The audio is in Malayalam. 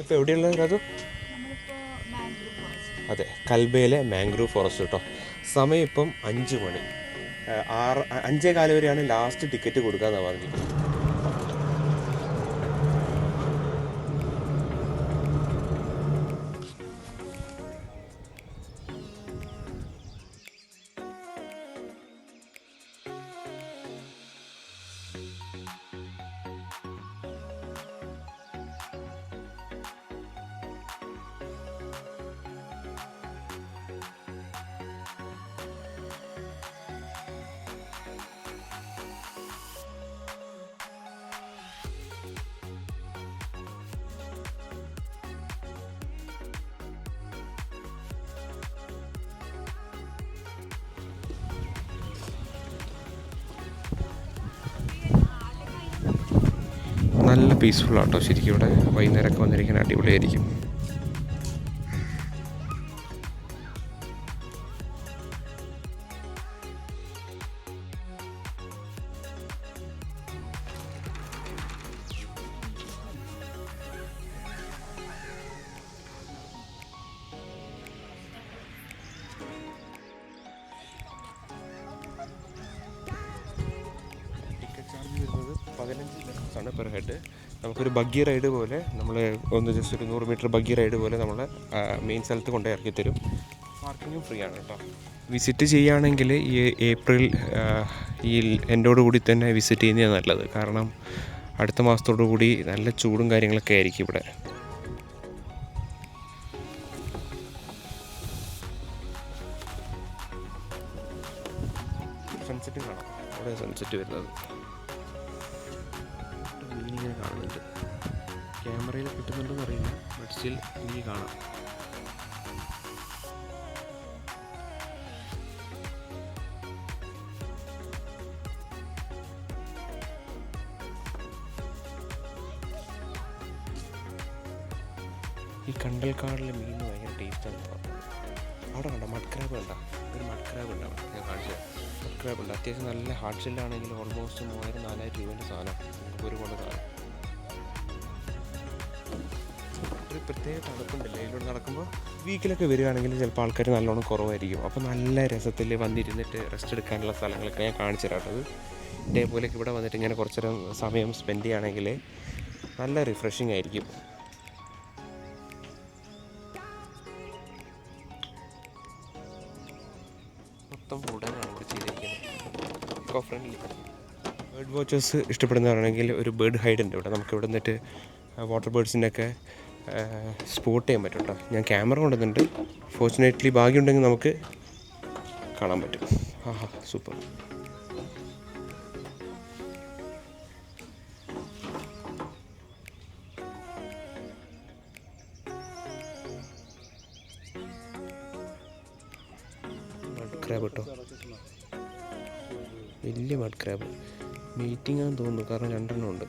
ഇപ്പോൾ എവിടെയുള്ളത് അത് നമ്മളിപ്പോൾ കൽബയിലെ മാംഗ്രൂവ് ഫോറസ്റ്റ് കേട്ടോ. സമയം ഇപ്പം അഞ്ച് മണി. ആറ് അഞ്ചേ കാൽ വരെയാണ് ലാസ്റ്റ് ടിക്കറ്റ് കൊടുക്കാന്നാണ് പറഞ്ഞത് നല്ല പീസ്ഫുൾ ആട്ടോ ശരിക്കും ഇവിടെ. വൈകുന്നേരമൊക്കെ വന്നിരിക്കാൻ അടിപൊളിയായിരിക്കും. പതിനഞ്ച് ആണ് പെർ ഹെഡ്. നമുക്കൊരു ബഗ്ഗി റൈഡ് പോലെ നമ്മൾ ഒന്ന് ജസ്റ്റ് ഒരു നൂറ് മീറ്റർ ബഗ്ഗി റൈഡ് പോലെ നമ്മൾ മെയിൻ സ്ഥലത്ത് കൊണ്ടു ഇറക്കി തരും. പാർക്കിങ്ങും ഫ്രീ ആണ് കേട്ടോ വിസിറ്റ് ചെയ്യുകയാണെങ്കിൽ ഈ ഏപ്രിൽ ഈ എന്റോട് കൂടി തന്നെ വിസിറ്റ് ചെയ്യുന്നതാണ് നല്ലത്. കാരണം അടുത്ത മാസത്തോടു കൂടി നല്ല ചൂടും കാര്യങ്ങളൊക്കെ ആയിരിക്കും ഇവിടെ. സൺസെറ്റ് കാണാം. അവിടെ സൺസെറ്റ് വരുന്നത്. ക്യാമറയിൽ കിട്ടുന്നുണ്ടെന്ന് അറിയില്ല ബട്ട് സ്റ്റിൽ എനിക്ക് കാണാം. ഈ കണ്ടൽക്കാടിലെ മീൻ ഭയങ്കര ടേസ്റ്റാണ് അവിടെ കണ്ട? മഡ് ക്രാബ് കണ്ട? ഒരു മഡ് ക്രാബ് ഉണ്ടാവും ഞാൻ കാണിച്ചു മഡ് ക്രാബ് ഉണ്ട്. അത്യാവശ്യം നല്ല ഹാർഡ് ഷെല്ലാണെങ്കിൽ ഓൾമോസ്റ്റ് മൂവായിരം നാലായിരം രൂപേന്റെ സാധനം. നമുക്ക് ഒരുപാട് സാധനം പ്രത്യേക തണുപ്പുണ്ടല്ലേ ഇതിലൂടെ നടക്കുമ്പോൾ വീക്കിലൊക്കെ വരികയാണെങ്കിൽ ചിലപ്പോൾ ആൾക്കാർ നല്ലോണം കുറവായിരിക്കും. അപ്പോൾ നല്ല രസത്തിൽ വന്നിരുന്നിട്ട് റെസ്റ്റ് എടുക്കാനുള്ള സ്ഥലങ്ങളൊക്കെ ഞാൻ കാണിച്ചു തരാട്ടത് ഇതേപോലെയൊക്കെ ഇവിടെ വന്നിട്ട് ഇങ്ങനെ കുറച്ച് നേരം സമയം സ്പെൻഡ് ചെയ്യുകയാണെങ്കിൽ നല്ല റിഫ്രഷിംഗ് ആയിരിക്കും. മൊത്തം വുഡനാണ് ഇവിടെ ചെയ്തിരിക്കുന്നത്. ഇക്കോ ഫ്രണ്ട്ലി ബേർഡ് വാച്ചേഴ്സ് ഇഷ്ടപ്പെടുന്നവരാണെങ്കിൽ ഒരു ബേർഡ് ഹൈഡ് ഉണ്ട് ഇവിടെ. നമുക്ക് ഇവിടെ നിന്നിട്ട് വാട്ടർ ബേർഡ്സിന്റെയൊക്കെ സ്പോട്ട് ചെയ്യാൻ പറ്റും കേട്ടോ. ഞാൻ ക്യാമറ കൊണ്ടുവന്നിട്ടുണ്ട്. ഫോർച്ചുനേറ്റ്ലി ഭാഗ്യമുണ്ടെങ്കിൽ നമുക്ക് കാണാൻ പറ്റും. ആഹാ സൂപ്പർ വലിയ മഡ് ക്രാബ് മീറ്റിംഗ് ആണെന്ന് തോന്നുന്നു. കാരണം രണ്ടെണ്ണം ഉണ്ട്.